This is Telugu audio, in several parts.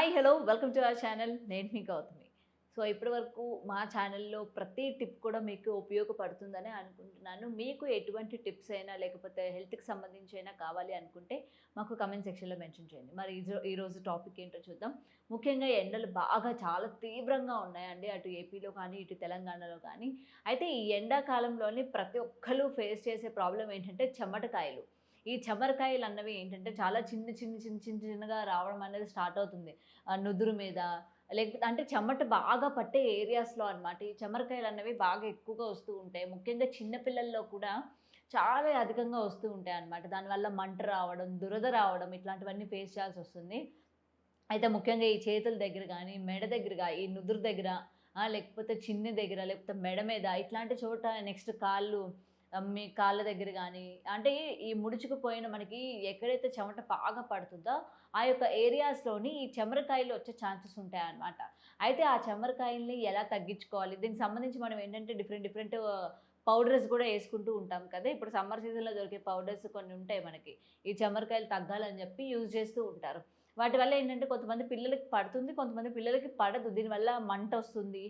Hi hello welcome to our channel. నేను మీ గౌతమి. సో ఇప్పటి వరకు మా ఛానల్లో ప్రతి టిప్ కూడా మీకు ఉపయోగపడుతుందని అనుకుంటున్నాను. మీకు ఎటువంటి టిప్స్ అయినా లేకపోతే హెల్త్కి సంబంధించి అయినా కావాలి అనుకుంటే మాకు కమెంట్ సెక్షన్లో మెన్షన్ చేయండి. మరి ఈరోజు టాపిక్ ఏంటో చూద్దాం. ముఖ్యంగా ఎండలు బాగా చాలా తీవ్రంగా ఉన్నాయండి. అటు ఏపీలో కానీ ఇటు తెలంగాణలో కానీ. అయితే ఈ ఎండాకాలంలోనే ప్రతి ఒక్కరు ఫేస్ చేసే ప్రాబ్లం ఏంటంటే చెమటకాయలు. ఈ చెమరకాయలు అన్నవి ఏంటంటే చాలా చిన్న చిన్న చిన్న చిన్న చిన్నగా రావడం అనేది స్టార్ట్ అవుతుంది. ఆ నుదురు మీద లేకపోతే అంటే చెమట బాగా పట్టే ఏరియాస్లో అనమాట ఈ చెమరకాయలు అన్నవి బాగా ఎక్కువగా వస్తూ ఉంటాయి. ముఖ్యంగా చిన్నపిల్లల్లో కూడా చాలా అధికంగా వస్తూ ఉంటాయి అన్నమాట. దానివల్ల మంట రావడం దురద రావడం ఇట్లాంటివన్నీ ఫేస్ చేయాల్సి వస్తుంది. అయితే ముఖ్యంగా ఈ చేతుల దగ్గర కానీ మెడ దగ్గర ఈ నుదురు దగ్గర లేకపోతే చిన్ని దగ్గర లేకపోతే మెడ మీద ఇట్లాంటి చోట నెక్స్ట్ కాళ్ళు మీ కాళ్ళ దగ్గర కానీ అంటే ఈ ముడుచుకుపోయిన మనకి ఎక్కడైతే చెమట బాగా పడుతుందో ఆ యొక్క ఏరియాస్లోని ఈ చెమరకాయలు వచ్చే ఛాన్సెస్ ఉంటాయి అన్నమాట అయితే ఆ చెమరకాయల్ని ఎలా తగ్గించుకోవాలి? దీనికి సంబంధించి మనం ఏంటంటే డిఫరెంట్ డిఫరెంట్ పౌడర్స్ కూడా వేసుకుంటూ ఉంటాం కదా. ఇప్పుడు సమ్మర్ సీజన్లో దొరికే పౌడర్స్ కొన్ని ఉంటాయి మనకి. ఈ చెమరకాయలు తగ్గాలని చెప్పి యూజ్ చేస్తూ ఉంటారు. వాటి వల్ల ఏంటంటే కొంతమంది పిల్లలకి పడుతుంది కొంతమంది పిల్లలకి పడదు. దీనివల్ల మంట వస్తుంది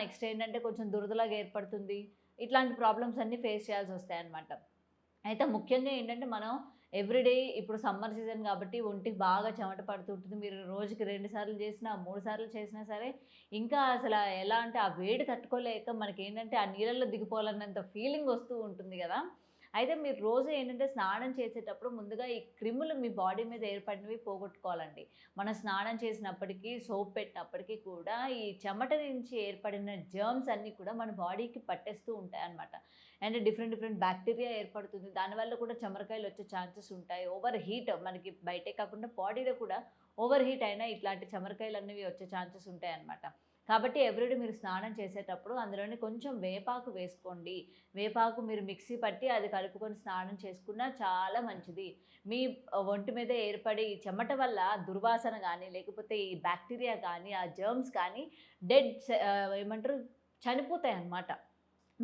నెక్స్ట్ ఏంటంటే కొంచెం దురదలాగా ఏర్పడుతుంది. ఇట్లాంటి ప్రాబ్లమ్స్ అన్నీ ఫేస్ చేయాల్సి వస్తాయి అనమాట అయితే ముఖ్యంగా ఏంటంటే మనం ఎవ్రీడే ఇప్పుడు సమ్మర్ సీజన్ కాబట్టి ఒంటికి బాగా చెమట పడుతుంటుంది. మీరు రోజుకి రెండు సార్లు చేసినా మూడు సార్లు చేసినా సరే ఇంకా అసలు ఎలా అంటే ఆ వేడి తట్టుకోలేక మనకి ఏంటంటే ఆ నీళ్ళల్లో దిగిపోవాలన్నంత ఫీలింగ్ వస్తూ ఉంటుంది కదా. అయితే మీరు రోజు ఏంటంటే స్నానం చేసేటప్పుడు ముందుగా ఈ క్రిములు మీ బాడీ మీద ఏర్పడినవి పోగొట్టుకోవాలండి. మనం స్నానం చేసినప్పటికీ సోప్ పెట్టినప్పటికీ కూడా ఈ చెమట నుంచి ఏర్పడిన జర్మ్స్ అన్నీ కూడా మన బాడీకి పట్టేస్తూ ఉంటాయి అనమాట అండ్ డిఫరెంట్ డిఫరెంట్ బ్యాక్టీరియా ఏర్పడుతుంది దానివల్ల కూడా చెమరకాయలు వచ్చే ఛాన్సెస్ ఉంటాయి. ఓవర్ హీట్ మనకి బయటే కాకుండా బాడీలో కూడా ఓవర్ హీట్ అయినా ఇట్లాంటి చెమరకాయలు అనేవి వచ్చే ఛాన్సెస్ ఉంటాయి అన్నమాట కాబట్టి ఎవ్రీడే మీరు స్నానం చేసేటప్పుడు అందులోనే కొంచెం వేపాకు వేసుకోండి. వేపాకు మీరు మిక్సీ పట్టి అది కలుపుకొని స్నానం చేసుకున్నా చాలా మంచిది. మీ ఒంటి మీద ఏర్పడే ఈ చెమట వల్ల దుర్వాసన కానీ లేకపోతే ఈ బ్యాక్టీరియా కానీ ఆ జర్మ్స్ కానీ డెడ్ ఏమంటారు చనిపోతాయి అన్నమాట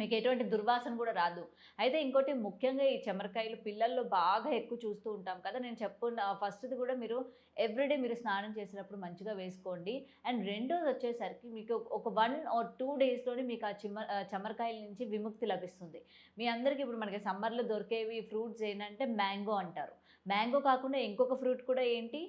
మీకు ఎటువంటి దుర్వాసన కూడా రాదు. అయితే ఇంకోటి ముఖ్యంగా ఈ చెమరకాయలు పిల్లల్లో బాగా ఎక్కువ చూస్తూ ఉంటాం కదా నేను చెప్పు ఫస్ట్ది కూడా మీరు ఎవ్రీడే మీరు స్నానం చేసినప్పుడు మంచిగా వేసుకోండి. అండ్ రెండోది వచ్చేసరికి మీకు ఒక వన్ ఆర్ టూ డేస్లోనే మీకు ఆ చిమ చెమరకాయల నుంచి విముక్తి లభిస్తుంది. మీ అందరికీ ఇప్పుడు మనకి సమ్మర్లో దొరికేవి ఫ్రూట్స్ ఏంటంటే మ్యాంగో అంటారు. మ్యాంగో కాకుండా ఇంకొక ఫ్రూట్ కూడా ఏంటి?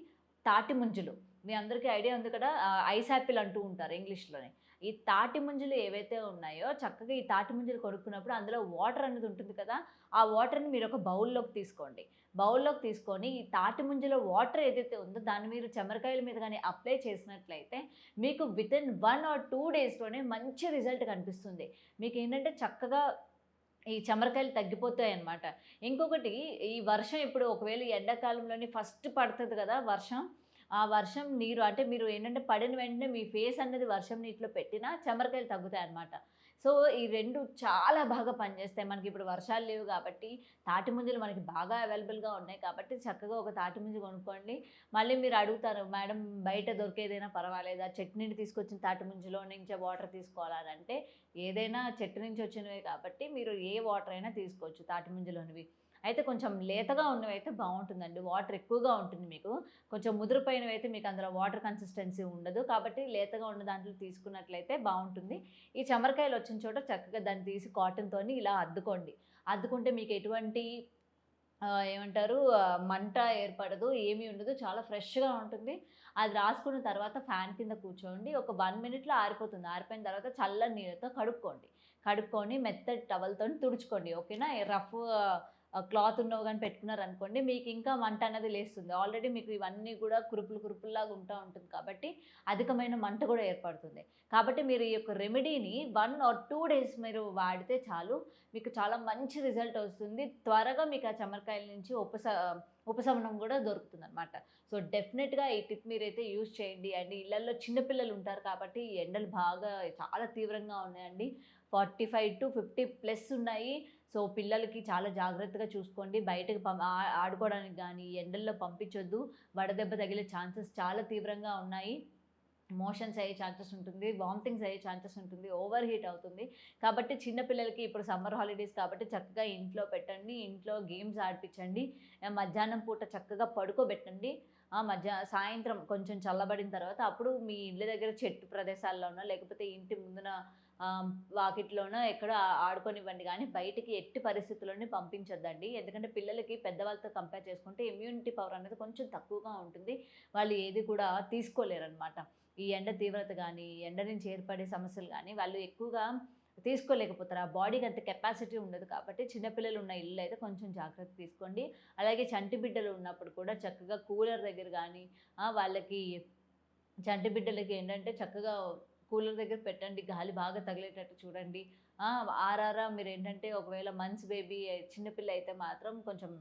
తాటి ముంజులు. మీ అందరికీ ఐడియా ఉంది కదా ఐస్ యాపిల్ అంటూ ఉంటారు ఇంగ్లీష్లోనే. ఈ తాటి ముంజలు ఏవైతే ఉన్నాయో చక్కగా ఈ తాటి ముంజలు కొనుక్కున్నప్పుడు అందులో వాటర్ అనేది ఉంటుంది కదా ఆ వాటర్ని మీరు ఒక బౌల్లోకి తీసుకోండి. బౌల్లోకి తీసుకొని ఈ తాటి ముంజలో వాటర్ ఏదైతే ఉందో దాన్ని మీరు చెమరకాయల మీద కానీ అప్లై చేసినట్లయితే మీకు వితిన్ వన్ ఆర్ టూ డేస్లోనే మంచి రిజల్ట్ కనిపిస్తుంది. మీకు ఏంటంటే చక్కగా ఈ చెమరకాయలు తగ్గిపోతాయి అన్నమాట ఇంకొకటి ఈ వర్షం ఇప్పుడు ఒకవేళ ఎండాకాలంలోనే ఫస్ట్ పడుతుంది కదా వర్షం ఆ వర్షం నీరు అంటే మీరు ఏంటంటే పడిన వెంటనే మీ ఫేస్ అనేది వర్షం నీటిలో పెట్టినా చెమరకాయలు తగ్గుతాయి అనమాట సో ఈ రెండు చాలా బాగా పనిచేస్తాయి. మనకి ఇప్పుడు వర్షాలు లేవు కాబట్టి తాటి ముంజలు మనకి బాగా అవైలబుల్గా ఉన్నాయి కాబట్టి చక్కగా ఒక తాటి ముంజు కొనుక్కోండి. మళ్ళీ మీరు అడుగుతారు మేడం బయట దొరికేదైనా పర్వాలేదా? చెట్టు నుండి తీసుకొచ్చిన తాటి ముంజులో నుంచే వాటర్ తీసుకోవాలని అంటే ఏదైనా చెట్టు నుంచి వచ్చినవే కాబట్టి మీరు ఏ వాటర్ అయినా తీసుకోవచ్చు తాటి ముంజలోనివి. అయితే కొంచెం లేతగా ఉన్నవి అయితే బాగుంటుందండి వాటర్ ఎక్కువగా ఉంటుంది మీకు. కొంచెం ముదిరిపోయినవి అయితే మీకు అందులో వాటర్ కన్సిస్టెన్సీ ఉండదు. కాబట్టి లేతగా ఉన్న దాంట్లో తీసుకున్నట్లయితే బాగుంటుంది ఈ చెమరకాయలు వచ్చిన చోట చక్కగా దాన్ని తీసి కాటన్తో ఇలా అద్దుకోండి. అద్దుకుంటే మీకు ఎటువంటి ఏమంటారు మంట ఏర్పడదు ఏమీ ఉండదు. చాలా ఫ్రెష్గా ఉంటుంది. అది రాసుకున్న తర్వాత ఫ్యాన్ కింద కూర్చోండి. ఒక వన్ మినిట్లో ఆరిపోతుంది. ఆరిపోయిన తర్వాత చల్లని నీళ్ళతో కడుక్కోండి. కడుక్కొని మెత్తటి టవల్తో తుడుచుకోండి. ఓకేనా? రఫ్ క్లాత్ ఉన్నవి కానీ పెట్టుకున్నారు అనుకోండి మీకు ఇంకా మంట అనేది లేస్తుంది. ఆల్రెడీ మీకు ఇవన్నీ కూడా కురుపులు కురుపుల్లాగా ఉంటా ఉంటుంది కాబట్టి అధికమైన మంట కూడా ఏర్పడుతుంది. కాబట్టి మీరు ఈ యొక్క రెమెడీని వన్ ఆర్ టూ డేస్ మీరు వాడితే చాలు. మీకు చాలా మంచి రిజల్ట్ వస్తుంది. త్వరగా మీకు ఆ చమ్మరకాయల నుంచి ఉపస ఉపశమనం కూడా దొరుకుతుంది అనమాట సో డెఫినెట్గా ఈ టిప్ మీరైతే యూజ్ చేయండి. అండ్ ఇళ్ళల్లో చిన్నపిల్లలు ఉంటారు కాబట్టి ఈ ఎండలు బాగా చాలా తీవ్రంగా ఉన్నాయండి. Forty five to fifty plus ఉన్నాయి. సో పిల్లలకి చాలా జాగ్రత్తగా చూసుకోండి. బయటకు పం ఆడుకోవడానికి కానీ ఎండల్లో పంపించొద్దు. వడదెబ్బ తగిలే ఛాన్సెస్ చాలా తీవ్రంగా ఉన్నాయి. మోషన్స్ అయ్యే ఛాన్సెస్ ఉంటుంది. వామిటింగ్స్ అయ్యే ఛాన్సెస్ ఉంటుంది. ఓవర్ హీట్ అవుతుంది. కాబట్టి చిన్నపిల్లలకి ఇప్పుడు సమ్మర్ హాలిడేస్ కాబట్టి చక్కగా ఇంట్లో పెట్టండి. ఇంట్లో గేమ్స్ ఆడిపించండి మధ్యాహ్నం పూట చక్కగా పడుకోబెట్టండి. ఆ మధ్య సాయంత్రం కొంచెం చల్లబడిన తర్వాత అప్పుడు మీ ఇళ్ళ దగ్గర చెట్టు ప్రదేశాల్లోనో లేకపోతే ఇంటి ముందున వాకిట్లోనో ఎక్కడో ఆడుకొనివ్వండి ఆడుకోనివ్వండి కానీ బయటికి ఎట్టి పరిస్థితుల్లోనే పంపించొద్దండి. ఎందుకంటే పిల్లలకి పెద్దవాళ్ళతో కంపేర్ చేసుకుంటే ఇమ్యూనిటీ పవర్ అనేది కొంచెం తక్కువగా ఉంటుంది. వాళ్ళు ఏది కూడా తీసుకోలేరనమాట ఈ ఎండ తీవ్రత కానీ ఎండ నుంచి ఏర్పడే సమస్యలు కానీ వాళ్ళు ఎక్కువగా తీసుకోలేకపోతారు. ఆ బాడీకి అంత కెపాసిటీ ఉండదు కాబట్టి చిన్నపిల్లలు ఉన్న ఇల్లు అయితే కొంచెం జాగ్రత్త తీసుకోండి. అలాగే చంటి బిడ్డలు ఉన్నప్పుడు కూడా చక్కగా కూలర్ దగ్గర కానీ వాళ్ళకి చంటి బిడ్డలకి ఏంటంటే చక్కగా కూలర్ దగ్గర పెట్టండి గాలి బాగా తగిలేటట్టు చూడండి. ఆర్ఆర్ఆర్ ఆరారా మీరు ఏంటంటే ఒకవేళ మంత్స్ బేబీ చిన్నపిల్ల అయితే మాత్రం కొంచెం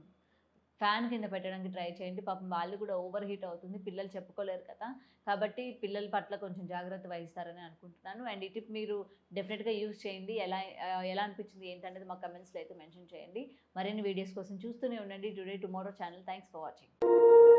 ఫ్యాన్ కింద పెట్టడానికి ట్రై చేయండి. పాపం వాళ్ళు కూడా ఓవర్ హీట్ అవుతుంది పిల్లలు చెప్పుకోలేరు కదా. కాబట్టి పిల్లల పట్ల కొంచెం జాగ్రత్త వహిస్తారని అనుకుంటున్నాను. అండ్ ఈ టిప్ మీరు డెఫినెట్గా యూస్ చేయండి. ఎలా ఎలా అనిపించింది ఏంటనేది మా కమెంట్స్లో అయితే మెన్షన్ చేయండి. మరిన్ని వీడియోస్ కోసం చూస్తూనే ఉండండి. Today tomorrow channel. Thanks for watching.